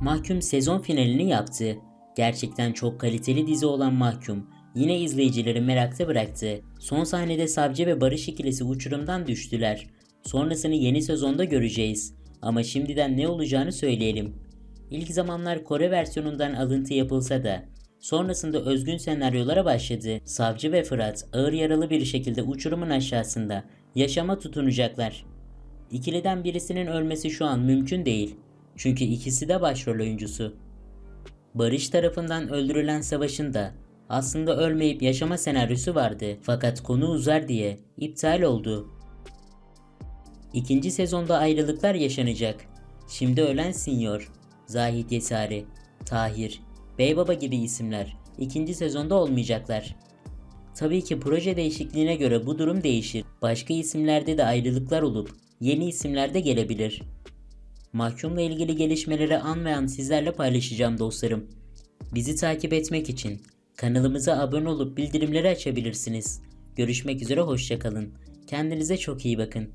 Mahkum sezon finalini yaptı. Gerçekten çok kaliteli dizi olan Mahkum yine izleyicileri merakta bıraktı. Son sahnede Savcı ve Barış ikilisi uçurumdan düştüler. Sonrasını yeni sezonda göreceğiz. Ama şimdiden ne olacağını söyleyelim. İlk zamanlar Kore versiyonundan alıntı yapılsa da sonrasında özgün senaryolara başladı. Savcı ve Fırat ağır yaralı bir şekilde uçurumun aşağısında yaşama tutunacaklar. İkiliden birisinin ölmesi şu an mümkün değil. Çünkü ikisi de başrol oyuncusu. Barış tarafından öldürülen savaşın da aslında ölmeyip yaşama senaryosu vardı fakat konu uzar diye iptal oldu. İkinci sezonda ayrılıklar yaşanacak. Şimdi ölen Sinyor, Zahit Yesari, Tahir, Beybaba gibi isimler ikinci sezonda olmayacaklar. Tabii ki proje değişikliğine göre bu durum değişir. Başka isimlerde de ayrılıklar olup yeni isimler de gelebilir. Mahkumla ilgili gelişmeleri an ve an sizlerle paylaşacağım dostlarım. Bizi takip etmek için kanalımıza abone olup bildirimleri açabilirsiniz. Görüşmek üzere hoşçakalın. Kendinize çok iyi bakın.